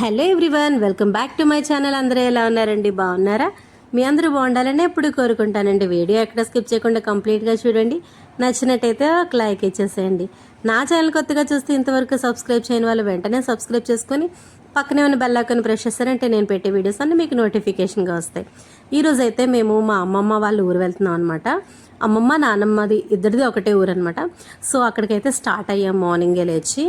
Hello everyone welcome back to my channel. అందరూ ఎలా ఉన్నారండి? బాగున్నారా? మీ అందరూ బాగుండాలని ఎప్పుడు కోరుకుంటానండి. వీడియో ఎక్కడ స్కిప్ చేయకుండా కంప్లీట్గా చూడండి. నచ్చినట్టయితే ఒక లైక్ ఇచ్చేసేయండి. నా ఛానల్ కొత్తగా చూస్తే ఇంతవరకు సబ్స్క్రైబ్ చేయని వాళ్ళు వెంటనే సబ్స్క్రైబ్ చేసుకొని పక్కనే ఉన్న బెల్ ఐకాన్ ప్రెస్ చేస్తారంటే నేను పెట్టే వీడియోస్ అన్నీ మీకు నోటిఫికేషన్గా వస్తాయి. ఈరోజు అయితే మేము మా అమ్మమ్మ వాళ్ళ ఊరు వెళ్తున్నాం అనమాట అమ్మమ్మ నానమ్మది ఇద్దరిది ఒకటే ఊరు అనమాట సో అక్కడికైతే స్టార్ట్ అయ్యాం. మార్నింగే లేచి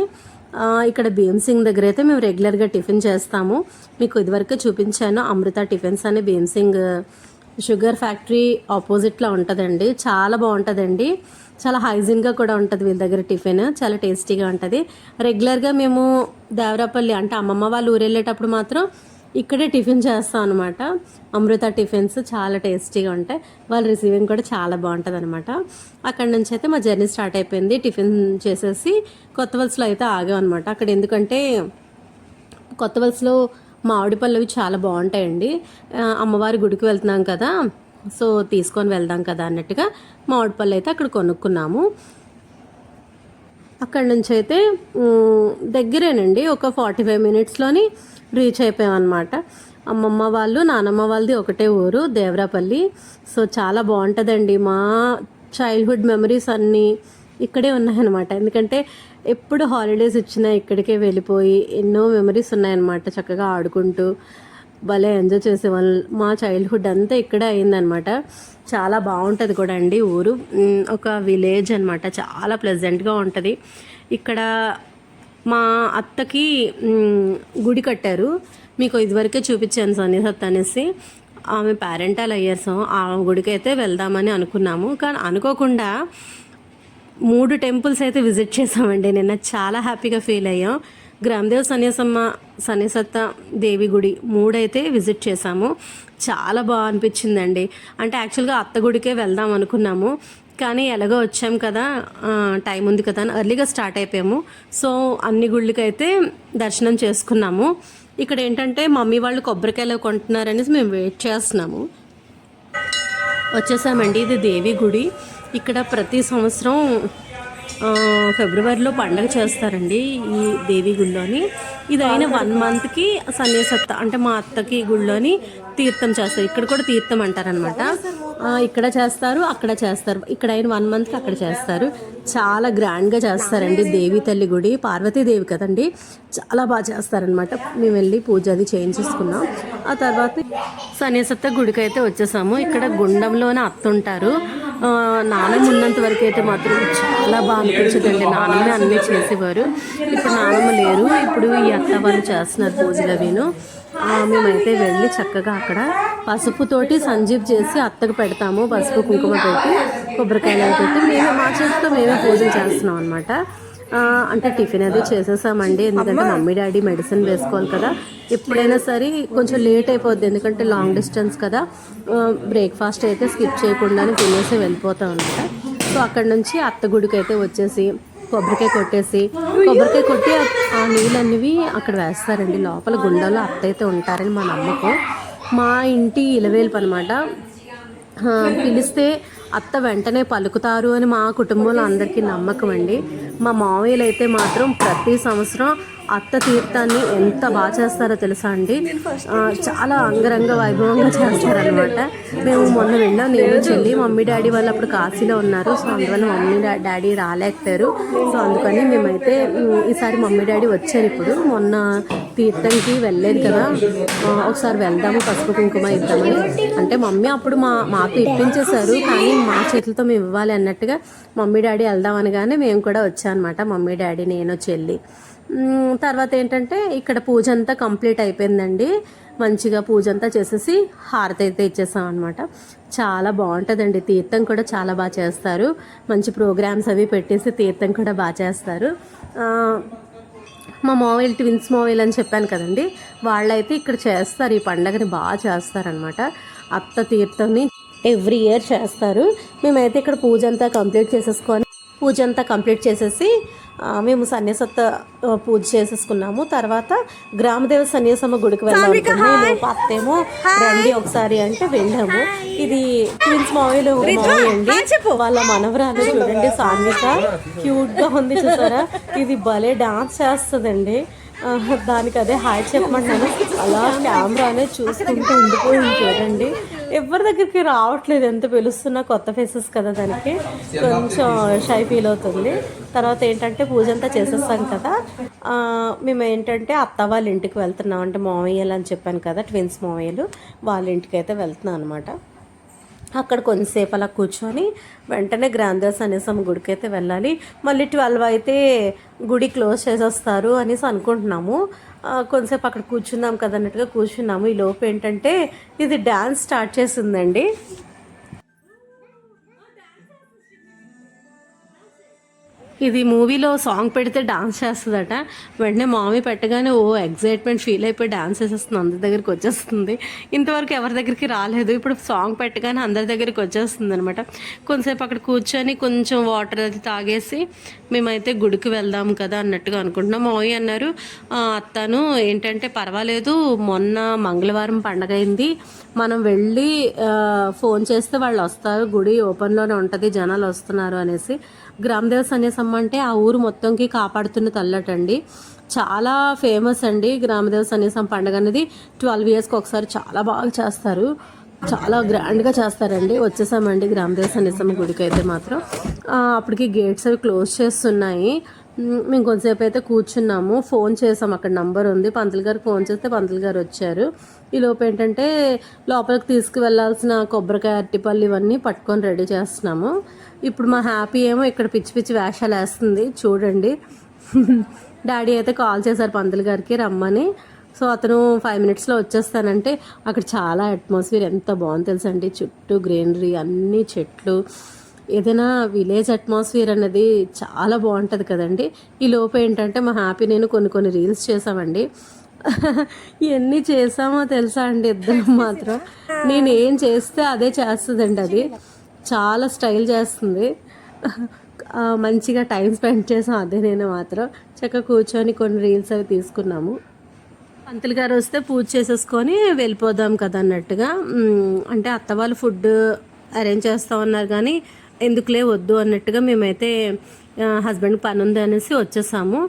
ఇక్కడ భీమ్సింగ్ దగ్గర అయితే మేము రెగ్యులర్గా టిఫిన్ చేస్తాము. మీకు ఇదివరకే చూపించాను అమృత టిఫిన్స్ అని భీమ్సింగ్ షుగర్ ఫ్యాక్టరీ ఆపోజిట్లో ఉంటుందండి. చాలా బాగుంటుందండి. చాలా హైజీన్గా కూడా ఉంటుంది వీళ్ళ దగ్గర టిఫిన్. చాలా టేస్టీగా ఉంటుంది. రెగ్యులర్గా మేము దేవరాపల్లి అంటే అమ్మమ్మ వాళ్ళు ఊరు వెళ్ళేటప్పుడు మాత్రం ఇక్కడే టిఫిన్ చేస్తాం అనమాట అమృత టిఫిన్స్ చాలా టేస్టీగా ఉంటాయి. వాళ్ళ రిసీవింగ్ కూడా చాలా బాగుంటుంది అనమాట అక్కడ నుంచి అయితే మా జర్నీ స్టార్ట్ అయిపోయింది. టిఫిన్ చేసేసి కొత్త వలసలో అయితే ఆగాం అనమాట అక్కడ ఎందుకంటే కొత్త వలసలో మామిడి పళ్ళు అవి చాలా బాగుంటాయండి. అమ్మవారి గుడికి వెళ్తున్నాం కదా సో తీసుకొని వెళ్దాం కదా అన్నట్టుగా మామిడి పళ్ళు అయితే అక్కడ కొనుక్కున్నాము. అక్కడ నుంచి అయితే దగ్గరేనండి ఒక ఫార్టీ ఫైవ్ మినిట్స్లోని రీచ్ అయిపోయామన్నమాట. అమ్మమ్మ వాళ్ళు నానమ్మ వాళ్ళది ఒకటే ఊరు దేవరాపల్లి. సో చాలా బాగుంటుందండి. మా చైల్డ్హుడ్ మెమరీస్ అన్నీ ఇక్కడే ఉన్నాయన్నమాట. ఎందుకంటే ఎప్పుడు హాలిడేస్ ఇచ్చినా ఇక్కడికే వెళ్ళిపోయి ఎన్నో మెమరీస్ ఉన్నాయన్నమాట చక్కగా ఆడుకుంటూ. భలే ఎంజాయ్ చేసేవాళ్ళు. మా చైల్డ్హుడ్ అంతా ఇక్కడే అయిందనమాట చాలా బాగుంటుంది కూడా అండి ఊరు. ఒక విలేజ్ అనమాట చాలా ప్లెజెంట్గా ఉంటుంది. ఇక్కడ మా అత్తకి గుడి కట్టారు. మీకు ఇదివరకే చూపించాను సన్నిసత్ అనేసి. ఆమె పేరెంటల్ అయ్యారు ఆ గుడికి అయితే వెళ్దామని అనుకున్నాము. కానీ అనుకోకుండా మూడు టెంపుల్స్ అయితే విజిట్ చేసామండి. నిన్న చాలా హ్యాపీగా ఫీల్ అయ్యాం. గ్రామదేవ్ సన్యాసమ్మ సన్యాసత్త దేవి గుడి మూడైతే విజిట్ చేసాము. చాలా బాగా అనిపించిందండి. అంటే యాక్చువల్గా అత్త గుడికే వెళ్దాం అనుకున్నాము. కానీ ఎలాగో వచ్చాం కదా టైం ఉంది కదా అని ఎర్లీగా స్టార్ట్ అయిపోయాము. సో అన్ని గుళ్ళకైతే దర్శనం చేసుకున్నాము. ఇక్కడ ఏంటంటే మమ్మీ వాళ్ళు కొబ్బరికాయలు కొంటున్నారనేసి మేము వెయిట్ చేస్తున్నాము. వచ్చేసామండి ఇది దేవి గుడి. ఇక్కడ ప్రతి సంవత్సరం ఫిబ్రవరిలో పండగ చేస్తారండి ఈ దేవి గుడిలోని ఇది అయిన వన్ మంత్కి సన్యాసత్త అంటే మా అత్తకి గుడిలోని తీర్థం చేస్తారు. ఇక్కడ కూడా తీర్థం అంటారనమాట. ఇక్కడ చేస్తారు అక్కడ చేస్తారు. ఇక్కడ అయిన వన్ మంత్కి అక్కడ చేస్తారు. చాలా గ్రాండ్గా చేస్తారండి దేవి తల్లి గుడి. పార్వతీదేవి కదండి. చాలా బాగా చేస్తారనమాట. మేము వెళ్ళి పూజ అది చేయించేసుకున్నాం ఆ తర్వాత సన్యాసత్త గుడికి అయితే వచ్చేసాము. ఇక్కడ గుండంలోనే అత్త ఉంటారు. నానమ్మ ఉన్నంత వరకు అయితే మాత్రం చాలా బాగా అనిపించదండి. నానమ్మ అన్నీ చేసేవారు. ఇప్పుడు నానమ్మ లేరు. ఇప్పుడు ఈ అత్త వాళ్ళు చేస్తున్నారు పూజలు అవిను. మేమైతే వెళ్ళి చక్కగా అక్కడ పసుపుతోటి సంజీవ్ చేసి అత్తకు పెడతాము పసుపు కుంకుమ పెట్టి కొబ్బరికాయలు పెట్టి మేము మా చేతితో మేమే పూజలు చేస్తున్నాం అనమాట అంటే టిఫిన్ అది చేసేసామండి ఎందుకంటే మమ్మీ డాడీ మెడిసిన్ వేసుకోవాలి కదా. ఎప్పుడైనా సరే కొంచెం లేట్ అయిపోద్ది ఎందుకంటే లాంగ్ డిస్టెన్స్ కదా. బ్రేక్ఫాస్ట్ అయితే స్కిప్ చేయకుండానే తినేసి వెళ్ళిపోతాం అనమాట సో అక్కడ నుంచి అత్త గుడికి అయితే వచ్చేసి కొబ్బరికాయ కొట్టేసి కొబ్బరికాయ కొట్టి ఆ- నీళ్ళు అనేవి అక్కడ వేస్తారండి. లోపల గుండెలో అత్తయితే ఉంటారని మా నమ్మకం. మా ఇంటి ఇలవేల్పు అనమాట పిలిస్తే అత్త వెంటనే పలుకుతారు అని మా కుటుంబంలో అందరికీ నమ్మకం అండి. మా మావయ్యలు అయితే మాత్రం ప్రతి సంవత్సరం అత్త తీర్థాన్ని ఎంత బాగా చేస్తారో తెలుసా అండి? చాలా అంగరంగ వైభవంగా చేస్తారనమాట మేము మొన్న వెళ్ళాం నేను చెల్లి మమ్మీ డాడీ వాళ్ళు అప్పుడు కాశీలో ఉన్నారు. సో అందువల్ల మమ్మీ డాడీ రాలేకపోయారు. సో అందుకని మేమైతే ఈసారి మమ్మీ డాడీ వచ్చారు ఇప్పుడు. మొన్న తీర్థంకి వెళ్ళలేదు కదా. ఒకసారి వెళ్దాము పసుపు కుంకుమ ఇద్దామని. అంటే మమ్మీ అప్పుడు మా మాకు ఇప్పించేశారు. కానీ మా చేతులతో మేము ఇవ్వాలి అన్నట్టుగా మమ్మీ డాడీ వెళ్దాం అనగానే మేము కూడా వచ్చామన్నమాట మమ్మీ డాడీ నేను చెల్లి. తర్వాత ఏంటంటే ఇక్కడ పూజ అంతా కంప్లీట్ అయిపోయిందండి. మంచిగా పూజ అంతా చేసేసి హారతి అయితే ఇచ్చేసాం అనమాట చాలా బాగుంటుందండి. తీర్థం కూడా చాలా బాగా చేస్తారు. మంచి ప్రోగ్రామ్స్ అవి పెట్టేసి తీర్థం కూడా బాగా చేస్తారు. మా మావయ్య ట్విన్స్ మావయ్యలు అని చెప్పాను కదండి. వాళ్ళైతే ఇక్కడ చేస్తారు. ఈ పండగని బాగా చేస్తారనమాట అత్త తీర్థంని ఎవ్రీ ఇయర్ చేస్తారు. మేమైతే ఇక్కడ పూజ అంతా కంప్లీట్ చేసేసుకొని పూజ అంతా కంప్లీట్ చేసేసి మేము సన్యాసత్త పూజ చేసేసుకున్నాము. తర్వాత గ్రామదేవ సన్యాసమ్మ గుడికి. లోపు అత్తేమో రండి ఒకసారి అంటే వెళ్ళాము. ఇది మావయ్యలు మావయ్య అండి. వాళ్ళ మనవరాలు చూడండి సాన్విక క్యూట్గా ఉంది చూసారా? ఇది భలే డాన్స్ చేస్తుందండి. దానికి అదే హాయ్ చెప్పమంటున్నాను. అలా కెమెరా అనేది చూసుకుంటూ ఉండిపోయింది చూడండి. ఎవరి దగ్గరికి రావట్లేదు. ఎంత పిలుస్తున్నా కొత్త ఫేసెస్ కదా దానికి. కొంచెం షై ఫీల్ అవుతుంది. తర్వాత ఏంటంటే పూజ అంతా చేసేస్తాం కదా. మేము ఏంటంటే అత్త వాళ్ళ ఇంటికి వెళ్తున్నాం. అంటే మామయ్యలు అని చెప్పాను కదా ట్విన్స్ మామయ్యలు. వాళ్ళ ఇంటికి అయితే వెళ్తున్నాం అనమాట అక్కడ కొంతసేపు అలా కూర్చొని వెంటనే గ్రాంధర్స్ అనేసి గుడికి అయితే వెళ్ళాలి. మళ్ళీ ట్వెల్వ్ అయితే గుడి క్లోజ్ చేసేస్తారు అనేసి అనుకుంటున్నాము. కొంతసేపు అక్కడ కూర్చున్నాం కదా అన్నట్టుగా కూర్చున్నాము. ఈ లోపు ఏంటంటే ఇది డ్యాన్స్ స్టార్ట్ చేసిందండి. ఇది మూవీలో సాంగ్ పెడితే డాన్స్ చేస్తుందట. వెంటనే మామీ పెట్టగానే ఓ ఎగ్జైట్మెంట్ ఫీల్ అయిపోయి డాన్స్ వేసేస్తుంది అందరి దగ్గరికి వచ్చేస్తుంది. ఇంతవరకు ఎవరి దగ్గరికి రాలేదు. ఇప్పుడు సాంగ్ పెట్టగానే అందరి దగ్గరికి వచ్చేస్తుంది అనమాట. కొంతసేపు అక్కడ కూర్చొని కొంచెం వాటర్ అది తాగేసి మేమైతే గుడికి వెళ్దాం కదా అన్నట్టుగా అనుకుంటున్నాం. మామయ్య అన్నారు అత్తను ఏంటంటే పర్వాలేదు. మొన్న మంగళవారం పండగ అయింది. మనం వెళ్ళి ఫోన్ చేస్తే వాళ్ళు వస్తారు. గుడి ఓపెన్లోనే ఉంటుంది. జనాలు వస్తున్నారు అనేసి. గ్రామదేవ అంటే ఆ ఊరు మొత్తంకి కాపాడుతున్న తల్లటండి. చాలా ఫేమస్ అండి గ్రామదేవ సన్నిసం పండుగ అనేది. ట్వెల్వ్ ఇయర్స్కి ఒకసారి చాలా బాగా చేస్తారు. చాలా గ్రాండ్గా చేస్తారండి. వచ్చేసామండి గ్రామదేవ సన్నిసం గుడికి అయితే మాత్రం. అప్పటికి గేట్స్ అవి క్లోజ్ చేస్తున్నాయి. మేము కొంతసేపు అయితే కూర్చున్నాము. ఫోన్ చేసాం. అక్కడ నంబర్ ఉంది. పంతులు గారు ఫోన్ చేస్తే పంతులు గారు వచ్చారు. ఈ లోపు ఏంటంటే లోపలికి తీసుకువెళ్ళాల్సిన కొబ్బరికాయ అరటిపళ్ళు ఇవన్నీ పట్టుకొని రెడీ చేస్తున్నాము. ఇప్పుడు మా హ్యాపీ ఏమో ఇక్కడ పిచ్చి పిచ్చి వేషాలు వేస్తుంది. చూడండి. డాడీ అయితే కాల్ చేశారు పంతులు గారికి రమ్మని. సో అతను ఫైవ్ మినిట్స్లో వచ్చేస్తానంటే అక్కడ చాలా అట్మాస్ఫియర్ ఎంత బాగుంది తెలుసండి. చుట్టూ గ్రీనరీ అన్ని చెట్లు. ఏదైనా విలేజ్ అట్మాస్ఫియర్ అనేది చాలా బాగుంటుంది కదండి. ఈ లోపు ఏంటంటే మా హ్యాపీ నేను కొన్ని కొన్ని రీల్స్ చేసామండి ఎన్ని చేసామో తెలుసా అండి ఇద్దరం మాత్రం. నేను ఏం చేస్తే అదే చేస్తుందండి అది. చాలా స్టైల్ చేస్తుంది. మంచిగా టైం స్పెండ్ చేసాం అదే నేను మాత్రం. చక్కగా కూర్చొని కొన్ని రీల్స్ అవి తీసుకున్నాము. పంతులు గారు వస్తే పూజ చేసేసుకొని వెళ్ళిపోదాం కదా అన్నట్టుగా. అంటే అత్త వాళ్ళు ఫుడ్ అరేంజ్ చేస్తాం ఉన్నారు కానీ ఎందుకులే వద్దు అన్నట్టుగా మేమైతే హస్బెండ్ పని ఉంది అనేసి వచ్చేసాము.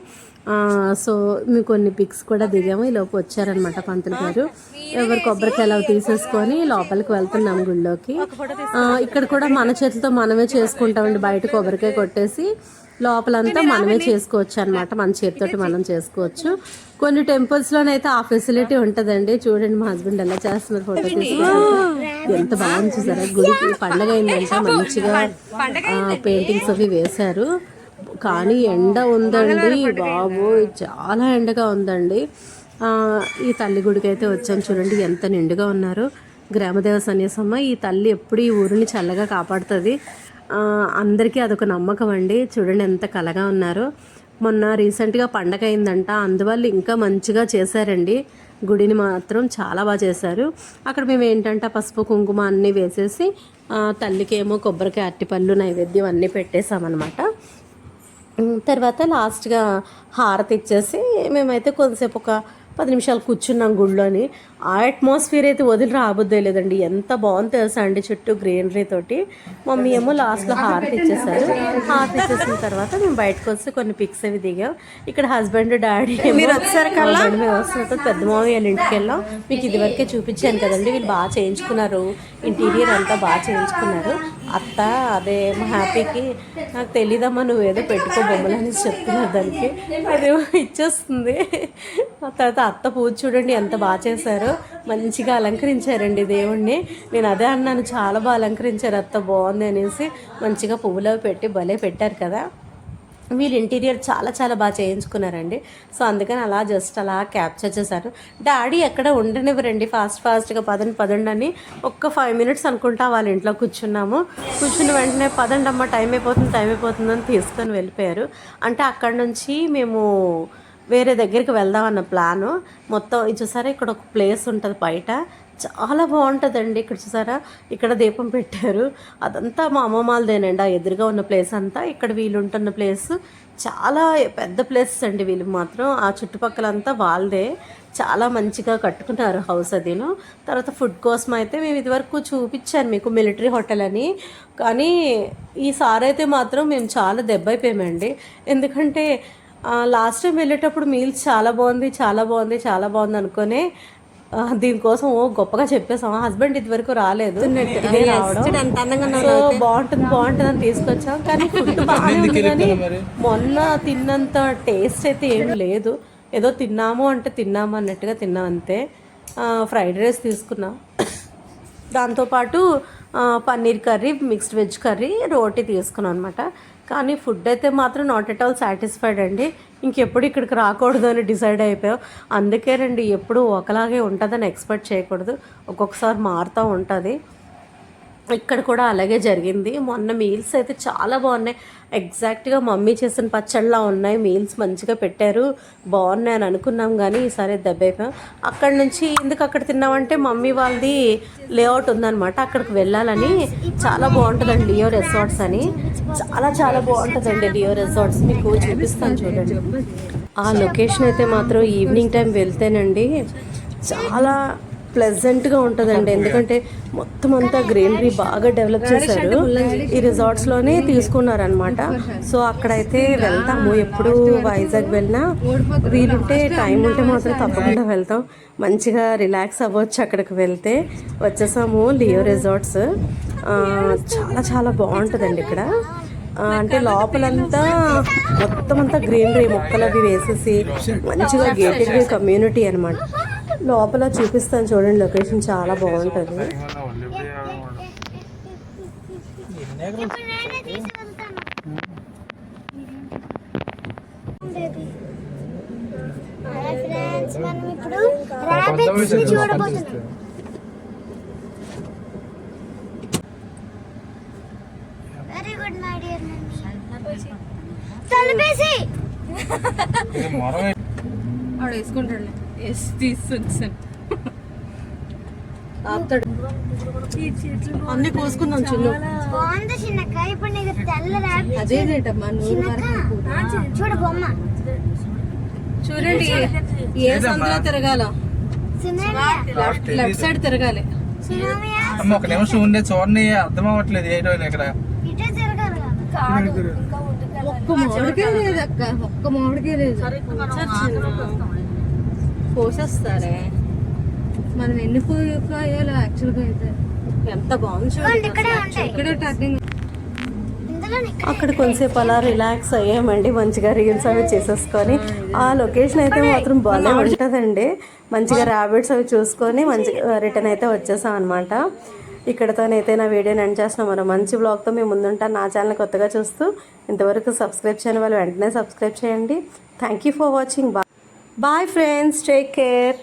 సో మేము కొన్ని పిక్స్ కూడా దిగాము. ఈ లోపు వచ్చారనమాట పంతులు గారు. ఎవరు కొబ్బరికాయలు అవి తీసేసుకొని లోపలికి వెళ్తున్నాం గుళ్ళోకి. ఇక్కడ కూడా మన చేతితో మనమే చేసుకుంటామండి. బయట కొబ్బరికాయ కొట్టేసి లోపలంతా మనమే చేసుకోవచ్చు అనమాట మన చేతితోటి మనం చేసుకోవచ్చు. కొన్ని టెంపుల్స్ లోనైతే ఆ ఫెసిలిటీ ఉంటదండి. చూడండి మా హస్బెండ్ ఎలా చేస్తున్నారు ఫోటో తీసుకుంటారు ఎంత బాగుంది చూసారా? గుడికి పండగ అయిందంట మంచిగా పెయింటింగ్స్ అవి వేశారు. కానీ ఎండ ఉందండి బాబు చాలా ఎండగా ఉందండి. ఈ తల్లి గుడికి అయితే వచ్చాను చూడండి ఎంత నిండుగా ఉన్నారు. గ్రామదేవ సన్యాసమ్మ ఈ తల్లి ఎప్పుడు ఈ ఊరిని చల్లగా కాపాడుతుంది. అందరికీ అదొక నమ్మకం అండి. చూడండి ఎంత కలగా ఉన్నారు. మొన్న రీసెంట్గా పండగ అయిందంట అందువల్ల ఇంకా మంచిగా చేశారండి. గుడిని మాత్రం చాలా బాగా చేశారు. అక్కడ మేము ఏంటంటే పసుపు కుంకుమ అన్నీ వేసేసి ఆ, తల్లికి ఏమో కొబ్బరికాయ అరటిపళ్ళు నైవేద్యం అన్నీ పెట్టేసామన్నమాట తర్వాత లాస్ట్గా హారతి ఇచ్చేసి మేమైతే కొద్దిసేపు ఒక పది నిమిషాలు కూర్చున్నాం గుళ్ళోని. ఆ అట్మాస్ఫియర్ అయితే వదిలి రాబోద్దే లేదండి. ఎంత బాగుంది తెలుసా అండి చుట్టూ గ్రీనరీ తోటి. మమ్మీ ఏమో లాస్ట్లో హారతి ఇచ్చేసారు. హారతి ఇచ్చేసిన తర్వాత మేము బయటకు వస్తే కొన్ని పిక్స్ అవి దిగాం. ఇక్కడ హస్బెండ్ డాడీ మీరు వచ్చారు కల్లా? మేము వస్తున్న. పెద్ద మామయ్య వాళ్ళ ఇంటికి వెళ్ళాం. మీకు ఇదివరకే చూపించాను కదండి. వీళ్ళు బాగా చేయించుకున్నారు. ఇంటీరియర్ అంతా బాగా చేయించుకున్నారు. అత్త అదే మా హ్యాపీకి నాకు తెలీదమ్మా నువ్వు ఏదో పెట్టుకో బొమ్మలు అనేసి చెప్తున్నారు దానికి. అదేమో ఇచ్చేస్తుంది. తర్వాత అత్త పూజ చూడండి ఎంత బాగా చేశారో. మంచిగా అలంకరించారండి దేవుణ్ణి. నేను అదే అన్నాను చాలా బాగా అలంకరించారు అత్త బాగుంది అనేసి. మంచిగా పువ్వులు పెట్టి భలే పెట్టారు కదా. వీళ్ళు ఇంటీరియర్ చాలా చాలా బాగా చేయించుకున్నారండి. సో అందుకని అలా జస్ట్ అలా క్యాప్చర్ చేశారు. డాడీ ఎక్కడ ఉండనివ్వరండి ఫాస్ట్ ఫాస్ట్గా పదండి పదండి అని ఒక్క ఫైవ్ మినిట్స్ అనుకుంటా వాళ్ళ ఇంట్లో కూర్చున్నాము. కూర్చున్న వెంటనే పదండి అమ్మ టైం అయిపోతుంది టైం అయిపోతుంది అని తీసుకొని వెళ్ళిపోయారు. అంటే అక్కడ నుంచి మేము వేరే దగ్గరికి వెళ్దాం అన్న ప్లాను. మొత్తం ఇది చూసారా? ఇక్కడ ఒక ప్లేస్ ఉంటుంది బయట. చాలా బాగుంటుందండి ఇక్కడ చూసారా? ఇక్కడ దీపం పెట్టారు. అదంతా మా అమ్మమ్మలదేనండి. ఆ ఎదురుగా ఉన్న ప్లేస్ అంతా. ఇక్కడ వీళ్ళు ఉంటున్న ప్లేస్. చాలా పెద్ద ప్లేస్ అండి వీళ్ళు మాత్రం. ఆ చుట్టుపక్కలంతా వాళ్ళదే. చాలా మంచిగా కట్టుకున్నారు హౌస్ అదిను. తర్వాత ఫుడ్ కోసం అయితే మేము ఇదివరకు చూపించాను మీకు మిలిటరీ హోటల్ అని. కానీ ఈసారి అయితే మాత్రం మేము చాలా దెబ్బ అయిపోయామండి. ఎందుకంటే లాస్ట్ టైం వెళ్ళేటప్పుడు మీల్స్ చాలా బాగుంది చాలా బాగుంది చాలా బాగుంది అనుకుని దీనికోసం ఓ గొప్పగా చెప్పేసాం హస్బెండ్ ఇది వరకు రాలేదు సో బాగుంటుంది బాగుంటుంది అని తీసుకొచ్చాం. కానీ ఫుడ్ బాగానే ఉంది కానీ మొన్న తిన్నంత టేస్ట్ అయితే ఏం లేదు. ఏదో తిన్నాము అంటే తిన్నాము అన్నట్టుగా తిన్నాం అంతే. ఫ్రైడ్ రైస్ తీసుకున్నాం. దాంతోపాటు paneer curry mixed veg curry రోటీ తీసుకున్నాను అనమాట కానీ ఫుడ్ అయితే మాత్రం నాట్ ఎట్ ఆల్ సాటిస్ఫైడ్ అండి. ఇంకెప్పుడు ఇక్కడికి రాకూడదు అని డిసైడ్ అయిపోయావు. అందుకేనండి ఎప్పుడు ఒకలాగే ఉంటుందని ఎక్స్పెక్ట్ చేయకూడదు. ఒక్కొక్కసారి మారుతూ ఉంటుంది. ఇక్కడ కూడా అలాగే జరిగింది. మొన్న మీల్స్ అయితే చాలా బాగున్నాయి. ఎగ్జాక్ట్గా మమ్మీ చేసిన పచ్చళ్ళలా ఉన్నాయి. మీల్స్ మంచిగా పెట్టారు. బాగున్నాయి అని అనుకున్నాం కానీ ఈసారి దెబ్బైపోయాం అక్కడ నుంచి ఎందుకు అక్కడ తిన్నామంటే మమ్మీ వాళ్ళది లేఅవుట్ ఉందన్నమాట. అక్కడికి వెళ్ళాలని చాలా బాగుంటుందండి లియో రెసార్ట్స్ అని. చాలా చాలా బాగుంటుందండి లియో రెసార్ట్స్ మీకు చూపిస్తాను చూడండి. ఆ లొకేషన్ అయితే మాత్రం ఈవినింగ్ టైం వెళ్తేనండి చాలా ప్లెజెంట్గా ఉంటుందండి. ఎందుకంటే మొత్తం అంతా గ్రీనరీ బాగా డెవలప్ చేశారు. ఈ రిసార్ట్స్లోనే తీసుకున్నారనమాట సో అక్కడైతే వెళ్తాము. ఎప్పుడు వైజాగ్ వెళ్ళినా వీలుంటే టైం ఉంటే మాత్రం తప్పకుండా వెళ్తాం. మంచిగా రిలాక్స్ అవ్వచ్చు అక్కడికి వెళ్తే. వచ్చేసాము లియో రిసార్ట్స్ చాలా చాలా బాగుంటుందండి ఇక్కడ. అంటే లోపలంతా మొత్తం అంతా గ్రీనరీ మొక్కలు అవి వేసేసి మంచిగా గేటెడ్ కమ్యూనిటీ అనమాట లోపల చూపిస్తాను చూడండి లొకేషన్ చాలా బాగుంటుంది. మనం ఇప్పుడు చూడబోతున్నాం వెరీ గుడ్ మై డియర్ తలపేసి వేసుకుంటాడు ఎస్ తీసుకొచ్చాను అన్ని కోసుకుందాం చిన్న బాగుంది చిన్నక్క. ఇప్పుడు నీకు తెల్ల రాబిట్ అదే రేటమ్మా నూరు చిన్నక్క చూడు బొమ్మ. చూడండి. ఏ సందులో తిరగాల? లెఫ్ట్ సైడ్ తిరగాలి. అమ్మ ఒక నిమిషం ఉండే చూడండి అర్థం అవ్వట్లేదు ఏంటో ఇక్కడ. ఇటే తిరగాలి కదా. ఒక్క మామిడికే లేదు అక్క ఒక్క మామిడికే లేదు. కోసేస్తారే? మనం ఎన్ని పోయాలో యాక్చువల్గా అయితే. ఎంత బాగుంది చూడండి ఇక్కడే ఉంటాయి. ఇక్కడే టర్నింగ్ ఇందులో అక్కడ కొంతసేపు అలా రిలాక్స్ అయ్యామండి మంచిగా రీల్స్ అవి చేసేసుకొని. ఆ లొకేషన్ అయితే మాత్రం బాగానే ఉంటుందండి. మంచిగా ర్యాబిట్స్ అవి చూసుకొని మంచిగా రిటర్న్ అయితే వచ్చేసాం అనమాట ఇక్కడతోనైతే నా వీడియోని ఎండ్ చేస్తున్నాం. మరో మంచి బ్లాగ్తో మేము ముందుంటాను. నా ఛానల్ కొత్తగా చూస్తూ ఇంతవరకు సబ్స్క్రైబ్ చేయని వాళ్ళు వెంటనే సబ్స్క్రైబ్ చేయండి. Thank you for watching bye Bye friends, take care.